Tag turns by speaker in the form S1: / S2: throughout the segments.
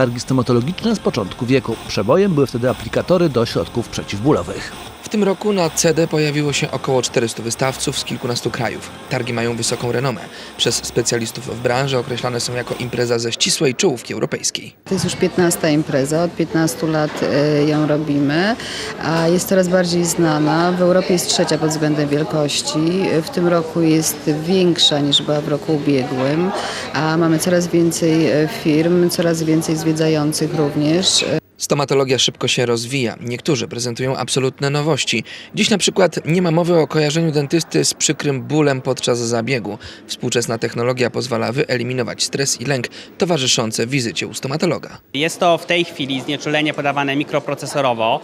S1: Targi stomatologiczne z początku wieku. Przebojem były wtedy aplikatory do środków przeciwbólowych.
S2: W tym roku na CD pojawiło się około 400 wystawców z kilkunastu krajów. Targi mają wysoką renomę. Przez specjalistów w branży określane są jako impreza ze ścisłej czołówki europejskiej.
S3: To jest już 15 impreza, od 15 lat y, ją robimy, a jest coraz bardziej znana. W Europie jest trzecia pod względem wielkości. W tym roku jest większa niż była w roku ubiegłym, a mamy coraz więcej y, firm, coraz więcej zwiedzających również.
S2: Stomatologia szybko się rozwija. Niektórzy prezentują absolutne nowości. Dziś na przykład nie ma mowy o kojarzeniu dentysty z przykrym bólem podczas zabiegu. Współczesna technologia pozwala wyeliminować stres i lęk towarzyszące wizycie u stomatologa.
S4: Jest to w tej chwili znieczulenie podawane mikroprocesorowo,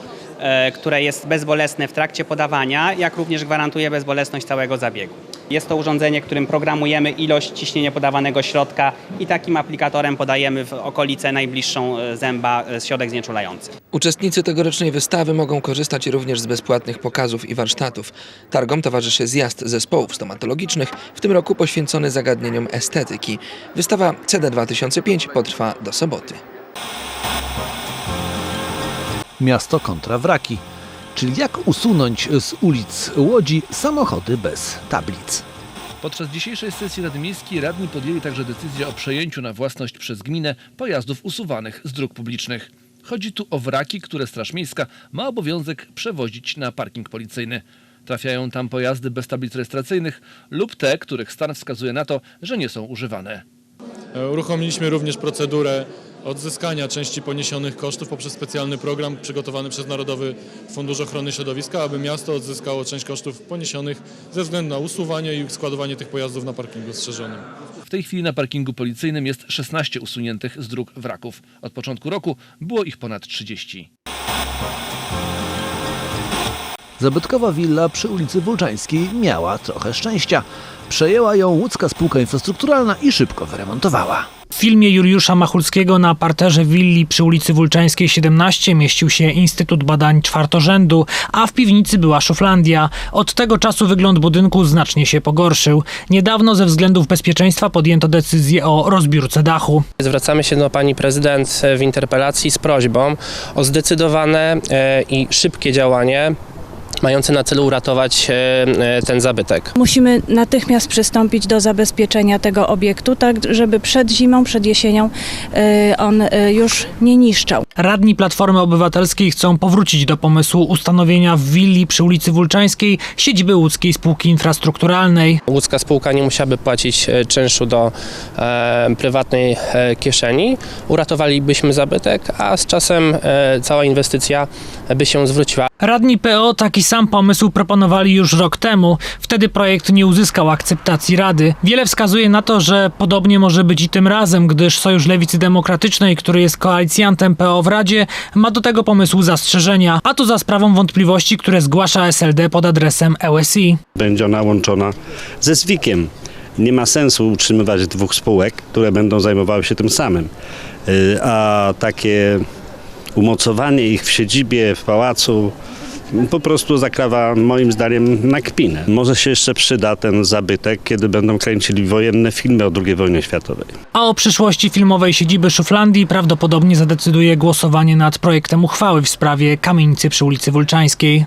S4: które jest bezbolesne w trakcie podawania, jak również gwarantuje bezbolesność całego zabiegu. Jest to urządzenie, którym programujemy ilość ciśnienia podawanego środka i takim aplikatorem podajemy w okolicę najbliższą e, zęba e, środek znieczulający.
S2: Uczestnicy tegorocznej wystawy mogą korzystać również z bezpłatnych pokazów i warsztatów. Targom towarzyszy zjazd zespołów stomatologicznych, w tym roku poświęcony zagadnieniom estetyki. Wystawa CD 2005 potrwa do soboty.
S1: Miasto kontra wraki. Czyli jak usunąć z ulic Łodzi samochody bez tablic.
S5: Podczas dzisiejszej sesji Rady Miejskiej radni podjęli także decyzję o przejęciu na własność przez gminę pojazdów usuwanych z dróg publicznych. Chodzi tu o wraki, które Straż Miejska ma obowiązek przewozić na parking policyjny. Trafiają tam pojazdy bez tablic rejestracyjnych lub te, których stan wskazuje na to, że nie są używane.
S6: Uruchomiliśmy również procedurę odzyskania części poniesionych kosztów poprzez specjalny program przygotowany przez Narodowy Fundusz Ochrony Środowiska, aby miasto odzyskało część kosztów poniesionych ze względu na usuwanie i składowanie tych pojazdów na parkingu strzeżonym.
S5: W tej chwili na parkingu policyjnym jest 16 usuniętych z dróg wraków. Od początku roku było ich ponad 30.
S1: Zabytkowa willa przy ulicy Wulczańskiej miała trochę szczęścia. Przejęła ją łódzka spółka infrastrukturalna i szybko wyremontowała.
S7: W filmie Juliusza Machulskiego na parterze willi przy ulicy Wulczańskiej 17 mieścił się Instytut Badań Czwartorzędu, a w piwnicy była szuflandia. Od tego czasu wygląd budynku znacznie się pogorszył. Niedawno ze względów bezpieczeństwa podjęto decyzję o rozbiórce dachu.
S8: Zwracamy się do pani prezydent w interpelacji z prośbą o zdecydowane e, i szybkie działanie mające na celu uratować e, e, ten zabytek.
S9: Musimy natychmiast przystąpić do zabezpieczenia tego obiektu, tak żeby przed zimą, przed jesienią y, on już nie niszczał.
S7: Radni Platformy Obywatelskiej chcą powrócić do pomysłu ustanowienia w willi przy ulicy Wulczańskiej siedziby łódzkiej spółki infrastrukturalnej.
S8: Łódzka spółka nie musiałaby płacić e, czynszu do e, prywatnej e, kieszeni. Uratowalibyśmy zabytek, a z czasem e, cała inwestycja by się zwróciła.
S7: Radni PO taki sam pomysł proponowali już rok temu. Wtedy projekt nie uzyskał akceptacji Rady. Wiele wskazuje na to, że podobnie może być i tym razem, gdyż Sojusz Lewicy Demokratycznej, który jest koalicjantem PO w Radzie, ma do tego pomysłu zastrzeżenia, a to za sprawą wątpliwości, które zgłasza SLD pod adresem LSI.
S10: będzie ona łączona ze ZWIK-iem. Nie ma sensu utrzymywać dwóch spółek, które będą zajmowały się tym samym. Y, A takie umocowanie ich w siedzibie, w pałacu po prostu zakrawa moim zdaniem na kpinę. Może się jeszcze przyda ten zabytek, kiedy będą kręcili wojenne filmy o II wojnie światowej.
S7: A o przyszłości filmowej siedziby Szuflandii prawdopodobnie zadecyduje głosowanie nad projektem uchwały w sprawie kamienicy przy ulicy Wulczańskiej.